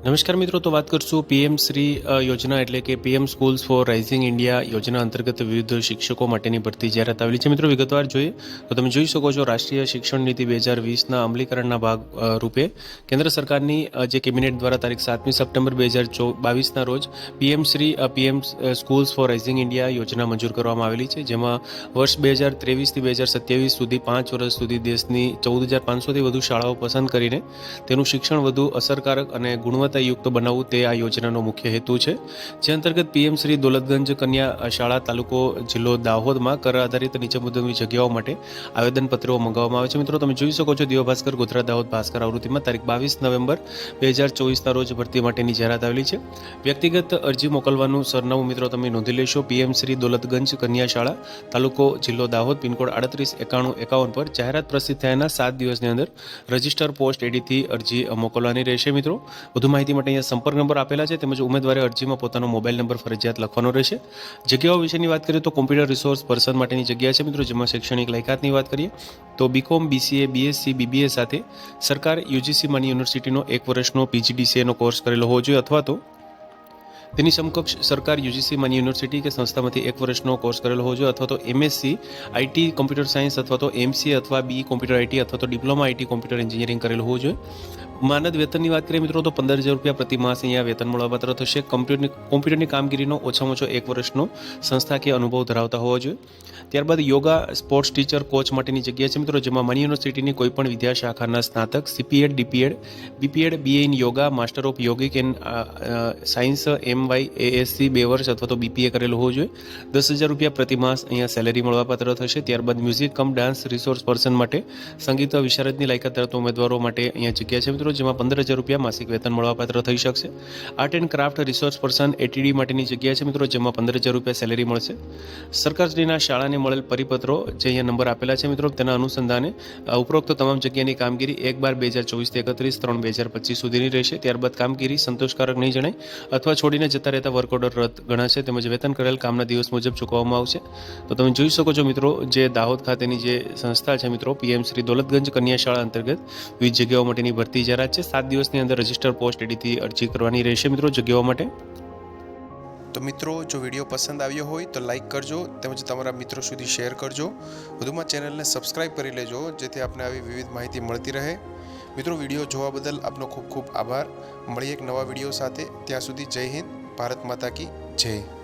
નમસ્કાર મિત્રો, તો વાત કરશું પીએમ શ્રી યોજના એટલે કે PM schools for rising India યોજના અંતર્ગત વિવિધ શિક્ષકો માટેની ભરતી જાહેરાત આવેલી છે. મિત્રો, વિગતવાર જોઈએ તો તમે જોઈ શકો છો રાષ્ટ્રીય શિક્ષણ નીતિ બે હજાર વીસના અમલીકરણના ભાગ રૂપે કેન્દ્ર સરકારની જે કેબિનેટ દ્વારા તારીખ સાતમી સપ્ટેમ્બર બે હજાર ચો, બાવીસના રોજ PM Shri PM schools for rising India યોજના મંજૂર કરવામાં આવેલી છે, જેમાં વર્ષ બે હજાર ત્રેવીસથી બે હજાર સત્યાવીસ સુધી પાંચ વર્ષ સુધી દેશની ચૌદ હજાર પાંચસોથી વધુ શાળાઓ પસંદ કરીને તેનું શિક્ષણ વધુ અસરકારક અને ગુણવત્તાયુક્ત બનાવવું તે આ યોજનાનો મુખ્ય હેતુ છે. જે અંતર્ગત પીએમ શ્રી દોલતગંજ કન્યા શાળા, તાલુકો, જિલ્લો દાહોદમાં કર આધારિત નીચે મુજબની જગ્યાઓ માટે આવેદનપત્રો મંગાવવામાં આવે છે. મિત્રો, તમે જોઈ શકો છો દિવ્ય ભાસ્કર ગુજરાત દાહોદ ભાસ્કર આવૃત્તિમાં તારીખ બાવીસ નવેમ્બર બે હજાર ચોવીસના રોજ ભરતી માટેની જાહેરાત આવેલી છે. વ્યક્તિગત અરજી મોકલવાનું સરનામું મિત્રો તમે નોંધી લેશો. પીએમ શ્રી દોલતગંજ કન્યા શાળા, તાલુકો, જિલ્લો દાહોદ, પિનકોડ આડત્રીસ એકાણું એકાવન પર જાહેરાત પ્રસિદ્ધ થયાના સાત દિવસની અંદર રજિસ્ટર પોસ્ટ એડીથી અરજી મોકલવાની રહેશે મિત્રો. વધુ માહિતી માટે અહીંયા સંપર્ક નંબર આપેલા છે તેમજ ઉમેદવારે અરજીમાં પોતાનો મોબાઈલ નંબર ફરજિયાત લખવાનો રહેશે. જગ્યાઓ વિશેની વાત કરીએ તો કોમ્પ્યુટર રિસોર્સ પર્સન માટેની જગ્યા છે મિત્રો, જેમાં શૈક્ષણિક લાયકાતની વાત કરીએ તો બીકોમ બીસીએ બીએસસી બીબીએ સાથે સરકાર યુજીસી માની યુનિવર્સિટીનો એક વર્ષનો પીજીડીસીએનો કોર્સ કરેલો હોવો જોઈએ અથવા તો તેની સમકક્ષ સરકાર યુજીસી માની યુનિવર્સિટી કે સંસ્થામાંથી એક વર્ષનો કોર્સ કરેલો હોવો જોઈએ અથવા તો એમએસસી આઈટી કોમ્પ્યુટર સાયન્સ અથવા તો એમસી અથવા બી કોમ્પ્યુટર આઈટી અથવા તો ડિપ્લોમા આઈટી કોમ્પ્યુટર એન્જિનિયરિંગ કરેલું હોવું જોઈએ. માનદ વેતનની વાત કરીએ મિત્રો, તો પંદર હજાર રૂપિયા પ્રતિ માસ અહીંયા વેતન મળવાપાત્ર થશે. કમ્પ્યુટરની કોમ્પ્યુટરની કામગીરીનો ઓછામાં ઓછો એક વર્ષનો સંસ્થાકીય અનુભવ ધરાવતા હોવો જોઈએ. ત્યારબાદ યોગા સ્પોર્ટ્સ ટીચર કોચ માટેની જગ્યા છે મિત્રો, જેમાં મની યુનિવર્સિટીની કોઈપણ વિદ્યા શાખાના સ્નાતક CPEd DPEd BPEd BA in yoga master of yogic and science M Y ASC બે વર્ષ અથવા તો બીપીએ કરેલું હોવું જોઈએ. દસ હજાર રૂપિયા પ્રતિ માસ અહીંયા સેલેરી મળવાપાત્ર થશે. ત્યારબાદ music cum dance resource person માટે સંગીત વિશારદની લાયકાત ધરાવતા ઉમેદવારો માટે અહીંયા જગ્યા છે મિત્રો જેમાં પંદર હજાર રૂપિયા માસિક વેતન મળવાપાત્ર થઈ શકશે. Art and craft resource person ATD માટેની જગ્યા છે મિત્રો, જેમાં પંદર હજાર રૂપિયા સેલેરી મળશે. સરકારશ્રીના શાળાને મળેલ પરિપત્રો જે અહીંયા નંબર આપેલા છે મિત્રો, તેના અનુસંધાને ઉપરોક્ત તમામ જગ્યાની કામગીરી એક બાર બે હજાર ચોવીસથી એકત્રીસ, ત્રણ બે હજાર પચીસ સુધીની રહેશે. ત્યારબાદ કામગીરી સંતોષકારક નહીં જણાય, અથવા છોડીને જતા રહેતા વર્ક ઓર્ડર રદ ગણાશે, તેમજ વેતન કરેલ કામના દિવસ મુજબ ચૂકવવામાં આવશે. તો તમે જોઈ શકો છો મિત્રો, જે દાહોદ ખાતેની જે સંસ્થા છે મિત્રો, પીએમ શ્રી દોલતગંજ કન્યા શાળા અંતર્ગત વિવિધ જગ્યાઓ માટેની ભરતી જાહેરાત છે. સાત દિવસની અંદર રજિસ્ટર પોસ્ટ એડીથી અરજી કરવાની રહેશે મિત્રો જગ્યાઓ માટે. તો મિત્રો, જો વીડિયો પસંદ આવ્યો હોય તો લાઈક કરજો તેમજ તમારા મિત્રો સુધી શેર કરજો. વધુમાં ચેનલને સબસ્ક્રાઇબ કરી લેજો, જેથી આપને આવી વિવિધ માહિતી મળતી રહે. મિત્રો, વીડિયો જોવા બદલ આપનો ખૂબ ખૂબ આભાર. મળીએ એક નવા વીડિયો સાથે. ત્યાં સુધી જય હિન્દ, ભારત માતા કી જય.